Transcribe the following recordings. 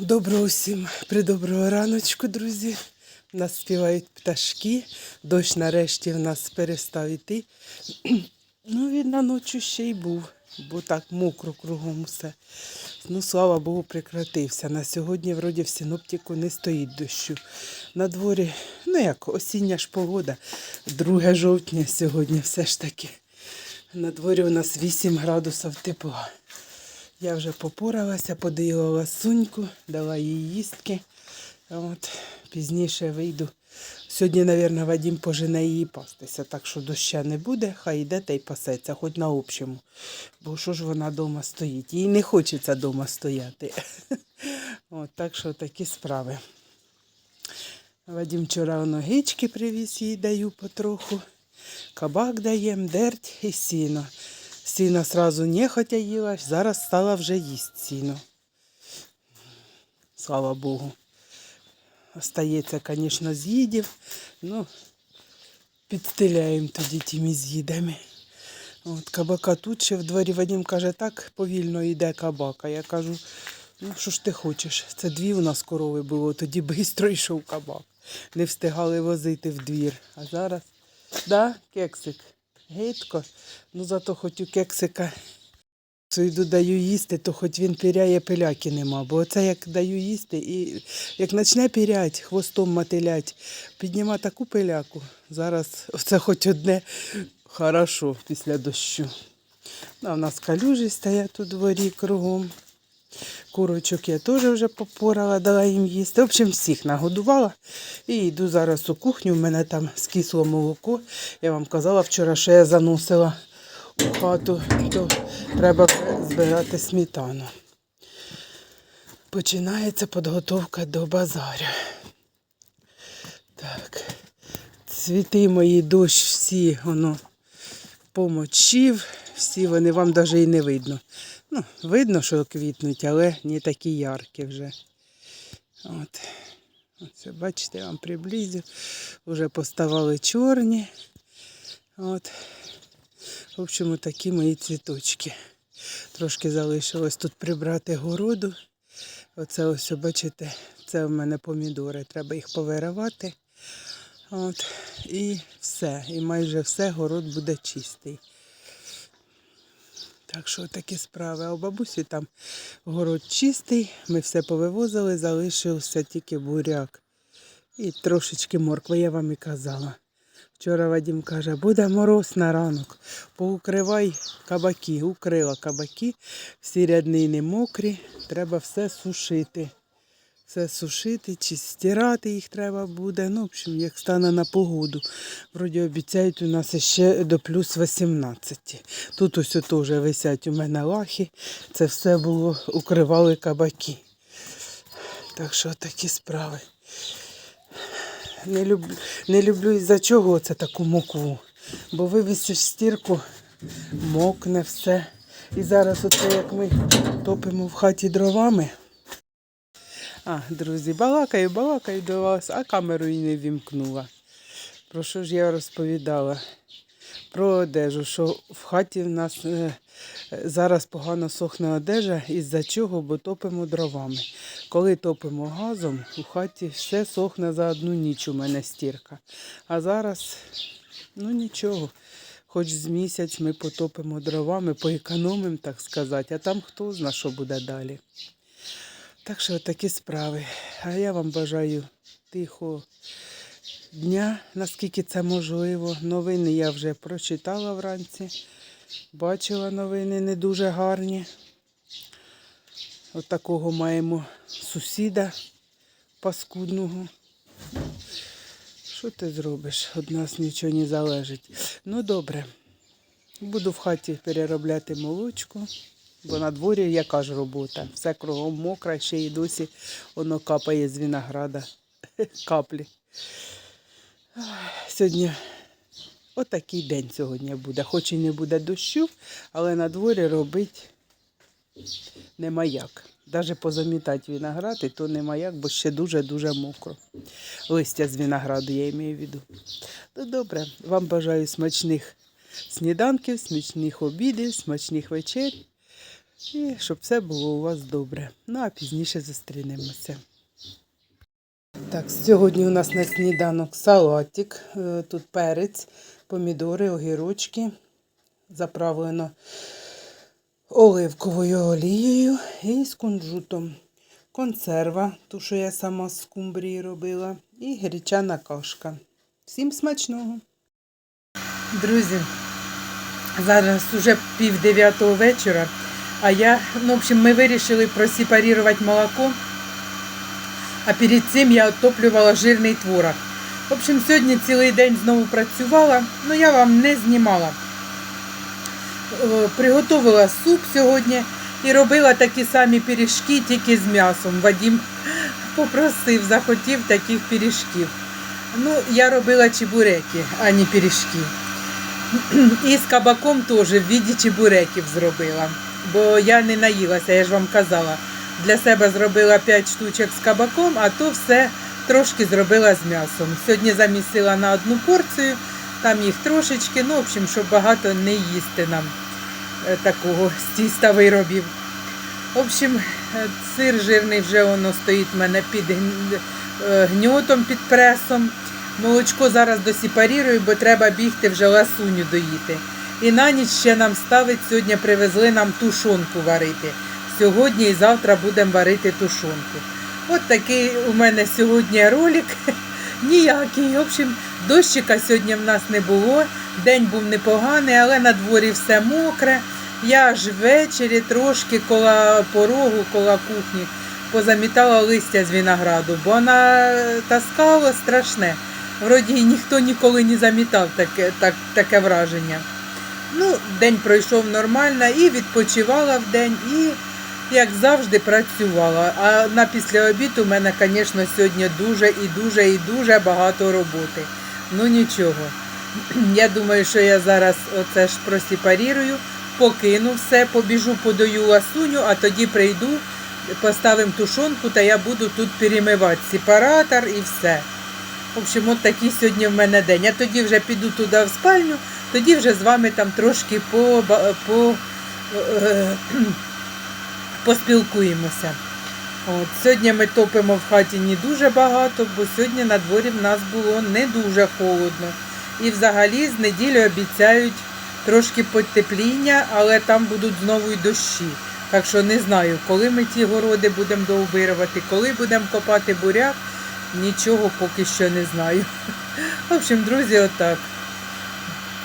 Доброго всім придоброго раночку, друзі. Нас співають пташки. Дощ нарешті в нас перестав іти. Ну, він на ночі ще й був, бо так мокро кругом усе. Ну, слава Богу, прекратився. На сьогодні, вроді, в синоптику не стоїть дощу. На дворі, ну як, осіння ж погода. 2 жовтня сьогодні все ж таки. На дворі у нас 8 градусів тепла. Я вже попоралася, подоїла суньку, дала їй їстки. От, пізніше вийду. Сьогодні, мабуть, Вадим пожене її пастися, так що доща не буде, хай йде та й пасеться, хоч на общому. Бо що ж вона вдома стоїть? Їй не хочеться вдома стояти. От, так що такі справи. Вадим вчора ногички привіз, їй даю потроху. Кабак даєм, дерть і сіно. Сіно сразу нехотя їла, зараз стала вже їсти сіно. Слава Богу. Остається, звісно, з'їдів. Ну, підстеляємо тоді тими з'їдами. От кабака тут ще в дворі Вадим каже, так повільно йде кабака. Я кажу, ну що ж ти хочеш? Це дві у нас корови було, тоді швидко йшов кабак. Не встигали возити в двір. А зараз, да, кексик, гидко. Ну зато хоч у кексика йду даю їсти, то хоч він піряє, пиляки нема. Бо оце як даю їсти, і як почне пірять, хвостом мотилять, підніма таку пиляку. Зараз це хоч одне хорошо після дощу. А в нас калюжі стоять у дворі кругом. Курочок я теж вже попорала, дала їм їсти. В общем, всіх нагодувала. І йду зараз у кухню. У мене там скисло молоко. Я вам казала вчора, що я заносила у хату, то треба збирати сметану. Починається підготовка до базарю. Так. Цвіти мої дощ всі воно помочив, всі вони вам навіть і не видно. Ну, видно, що квітнуть, але не такі яркі вже. От. Оце, бачите, я вам приблизю. Вже поставали чорні. От. В общем, такі мої цвіточки. Трошки залишилось тут прибрати городу. Оце ось, бачите, це в мене помідори. Треба їх повиривати. От. І все. І майже все, город буде чистий. Так що такі справи. А у бабусі там город чистий, ми все повивозили, залишився тільки буряк. І трошечки моркви, я вам і казала. Вчора Вадим каже, буде мороз на ранок. Поукривай кабаки, укрила кабаки, всі ряднини мокрі, треба все сушити. Все сушити чи стирати їх треба буде. Ну, в общем, як стане на погоду. Вроді обіцяють у нас ще до плюс 18. Тут ось теж висять у мене лахи. Це все було, укривали кабаки. Так що такі справи. Не люблю, не люблю із-за чого це таку мокву. Бо вивісиш стірку, мокне все. І зараз оце як ми топимо в хаті дровами. А, друзі, балакаю, балакаю до вас, а камеру і не вімкнула. Про що ж я розповідала? Про одежу, що в хаті в нас е, зараз погано сохне одежа, із-за чого, бо топимо дровами. Коли топимо газом, у хаті все сохне за одну ніч у мене стірка. А зараз, ну нічого, хоч з місяць ми потопимо дровами, поекономимо, так сказати, а там хто зна, що буде далі. Так що такі справи. А я вам бажаю тихого дня, наскільки це можливо. Новини я вже прочитала вранці. Бачила новини не дуже гарні. От такого маємо сусіда паскудного. Що ти зробиш? Від нас нічого не залежить. Ну добре. Буду в хаті переробляти молочку, бо на дворі яка ж робота. Все кругом мокре, ще й досі воно капає з винограда. Каплі. Сьогодні отакий день сьогодні буде. Хоч і не буде дощу, але на дворі робити нема як. Навіть позамітати виноград, і то нема як, бо ще дуже-дуже мокро. Листя з винограду, я маю в виду. Ну добре, вам бажаю смачних сніданків, смачних обідів, смачних вечер. І щоб все було у вас добре. Ну а пізніше зустрінемося. Так, сьогодні у нас на сніданок салатик. Е, Тут перець, помідори, огірочки. Заправлено оливковою олією і з кунжутом. Консерва, ту, що я сама з скумбрії робила, і гречана кашка. Всім смачного! Друзі, зараз уже пів дев'ятого вечора, а я, ну, в общем, ми вирішили просепарувати молоко, а перед цим я отоплювала жирний творог. В общем, сьогодні цілий день знову працювала, але я вам не знімала. Е, Приготувала суп сьогодні і робила такі самі пиріжки, тільки з м'ясом. Вадим попросив, захотів таких пиріжків. Ну, я робила чебуреки, а не пиріжки. І з кабаком теж в віді чебуреків зробила. Бо я не наїлася, я ж вам казала. Для себе зробила 5 штучок з кабаком, а то все трошки зробила з м'ясом. Сьогодні замісила на одну порцію, там їх трошечки, ну, в общем, щоб багато не їсти нам е, такого з тіста виробів. В общем, е, сир жирний вже воно стоїть в мене під е, гньотом, під пресом. Молочко зараз досіпарірую, бо треба бігти вже ласуню доїти. І на ніч ще нам ставить, сьогодні привезли нам тушонку варити. Сьогодні і завтра будемо варити тушонку. От такий у мене сьогодні ролик. Ніякий. В общем, дощика сьогодні в нас не було. День був непоганий, але на дворі все мокре. Я аж ввечері трошки коло порогу, коло кухні позамітала листя з винограду, бо вона таскала страшне. Вроді ніхто ніколи не замітав таке, так, таке враження. Ну, день пройшов нормально і відпочивала в день, і, як завжди, працювала. А на після обіду у мене, звісно, сьогодні дуже і дуже і дуже багато роботи. Ну нічого. Я думаю, що я зараз оце ж просіпарірую, покину все, побіжу, подаю ласуню, а тоді прийду, поставимо тушонку, та я буду тут перемивати сепаратор і все. В общем, от такий сьогодні в мене день. Я тоді вже піду туди в спальню, тоді вже з вами там трошки по, по, е, поспілкуємося. От, сьогодні ми топимо в хаті не дуже багато, бо сьогодні на дворі в нас було не дуже холодно. І взагалі з неділі обіцяють трошки потепління, але там будуть знову й дощі. Так що не знаю, коли ми ті городи будемо доубирувати, коли будемо копати буряк, нічого поки що не знаю. В общем, друзі, отак.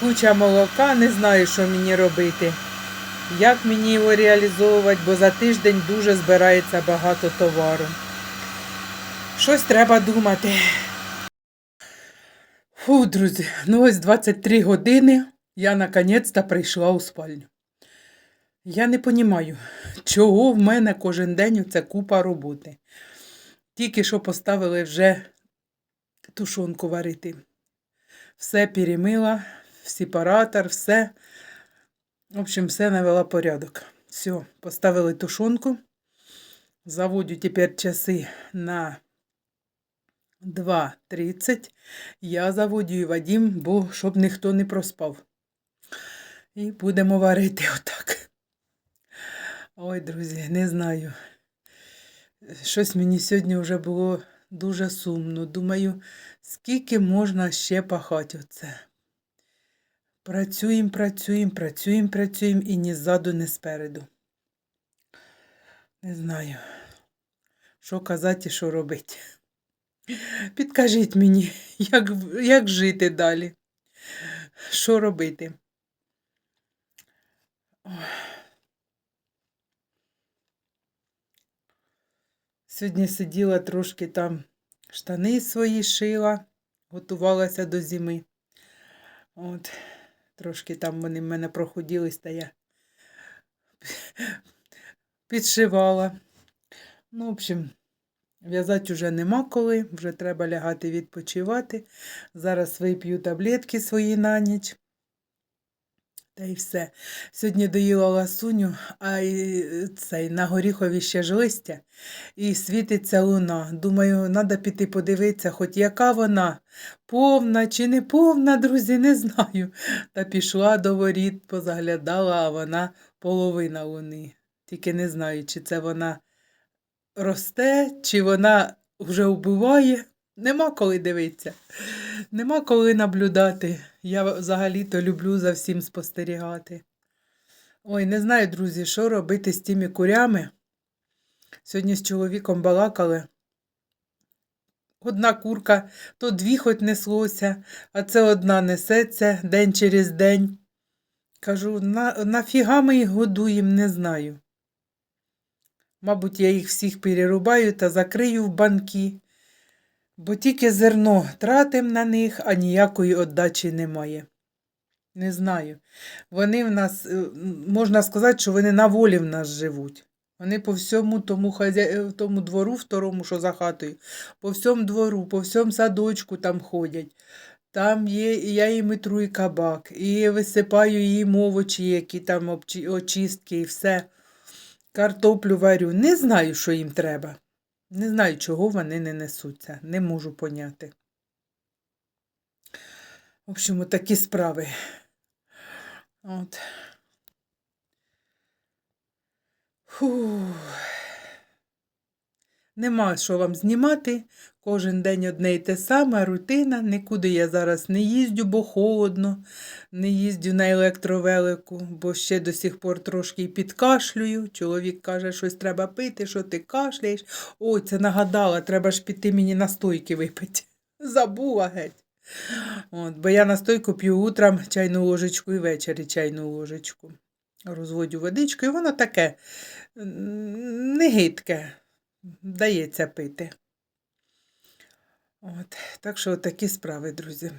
Куча молока, не знаю, що мені робити. Як мені його реалізовувати, бо за тиждень дуже збирається багато товару. Щось треба думати. Фу, друзі, ну ось 23 години я наконець-то прийшла у спальню. Я не розумію, чого в мене кожен день це купа роботи. Тільки що поставили вже тушонку варити. Все перемила, сепаратор, все. В общем, все навела порядок. Все, поставили тушонку. Заводю тепер часи на 2.30. Я заводю і Вадим, бо щоб ніхто не проспав. І будемо варити отак. Ой, друзі, не знаю. Щось мені сьогодні вже було дуже сумно. Думаю, скільки можна ще пахати оце. Працюємо, працюємо, працюємо, працюємо і ні ззаду, ні спереду. Не знаю, що казати і що робити. Підкажіть мені, як, як жити далі? Що робити? Сьогодні сиділа трошки там штани свої шила, готувалася до зими. От, трошки там вони в мене проходились, та я підшивала. Ну, в общем, в'язати вже нема коли, вже треба лягати відпочивати. Зараз вип'ю таблетки свої на ніч. Та й все. Сьогодні доїла ласуню, а й цей на горіхові ще ж листя, і світиться луна. Думаю, треба піти подивитися, хоч яка вона, повна чи не повна, друзі, не знаю. Та пішла до воріт, позаглядала, а вона половина луни. Тільки не знаю, чи це вона росте, чи вона вже вбиває. Нема коли дивитися, нема коли наблюдати. Я взагалі-то люблю за всім спостерігати. Ой, не знаю, друзі, що робити з тими курями. Сьогодні з чоловіком балакали. Одна курка, то дві хоч неслося, а це одна несеться день через день. Кажу, на, нафіга ми їх годуємо, не знаю. Мабуть, я їх всіх перерубаю та закрию в банки, бо тільки зерно тратим на них, а ніякої отдачі немає. Не знаю. Вони в нас, е, можна сказати, що вони на волі в нас живуть. Вони по всьому тому, хазя... е, тому двору, второму, що за хатою, по всьому двору, по всьому садочку там ходять. Там є, я їм і тру і кабак, і висипаю їм овочі, які там очистки і все. Картоплю варю. Не знаю, що їм треба. Не знаю, чого вони не несуться. Не можу поняти. В общем, такі справи. От. Фух. Нема що вам знімати. Кожен день одне й те саме, рутина. Нікуди я зараз не їздю, бо холодно. Не їздю на електровелику, бо ще до сих пор трошки підкашлюю. Чоловік каже, щось треба пити, що ти кашляєш. Ой, це нагадала, треба ж піти мені настойки випити. Забула геть. От, бо я настойку п'ю утром чайну ложечку і ввечері чайну ложечку. Розводю водичку, і воно таке не гидке, дається пити. От, так що такі справи, друзі.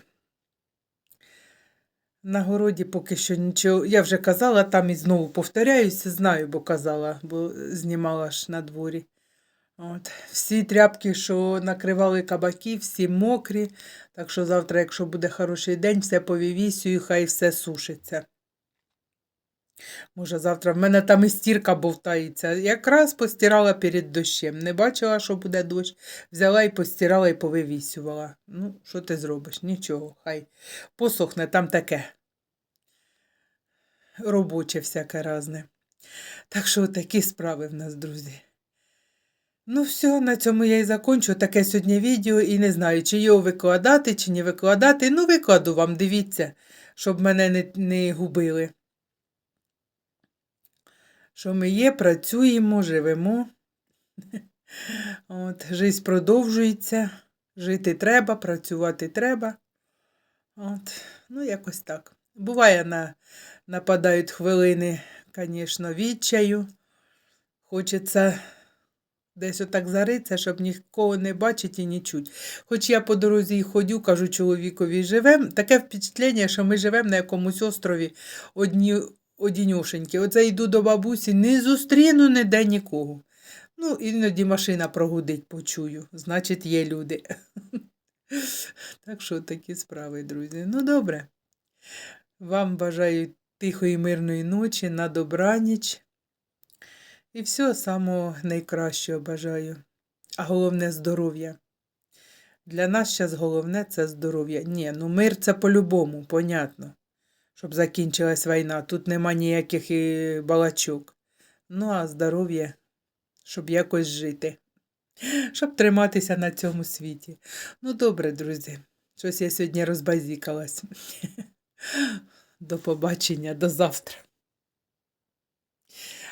На городі поки що нічого. Я вже казала, там і знову повторяюся, знаю, бо казала, бо знімала ж на дворі. От. Всі тряпки, що накривали кабаки, всі мокрі. Так що завтра, якщо буде хороший день, все повівісюю, хай все сушиться. Може, завтра в мене там і стірка бовтається. Якраз постирала перед дощем. Не бачила, що буде дощ. Взяла і постирала і повивісювала. Ну, що ти зробиш? Нічого, хай посохне там таке. Робоче всяке разне. Так що такі справи в нас, друзі. Ну, все, на цьому я і закончу таке сьогодні відео і не знаю, чи його викладати, чи не викладати. Ну, викладу вам, дивіться, щоб мене не, не губили. Що ми є, працюємо, живемо. От, Жизнь продовжується. Жити треба, працювати треба. От, ну, якось так. Буває, на, нападають хвилини, звісно, відчаю. Хочеться десь отак заритися, щоб нікого не бачити і не чуть. Хоч я по дорозі ходю, кажу чоловікові, живемо. Таке впечатлення, що ми живемо на якомусь острові одні, одінюшенькі. Оце йду до бабусі, не зустріну ніде нікого. Ну, іноді машина прогудить, почую. Значить, є люди. Так що такі справи, друзі. Ну, добре. Вам бажаю тихої мирної ночі, на добраніч. І всього самого найкращого бажаю. А головне здоров'я. Для нас зараз головне це здоров'я. Ні, ну мир це по-любому, понятно. Щоб закінчилась війна. Тут нема ніяких і балачок. Ну, а здоров'я, щоб якось жити. Щоб триматися на цьому світі. Ну, добре, друзі. Щось я сьогодні розбазікалась. До побачення, до завтра.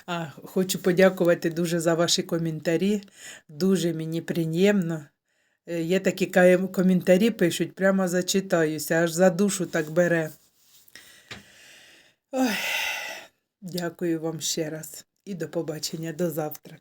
А, хочу подякувати дуже за ваші коментарі. Дуже мені приємно. Е, Є такі коментарі пишуть, прямо зачитаюся, аж за душу так бере. Ой, дякую вам ще раз і до побачення до завтра.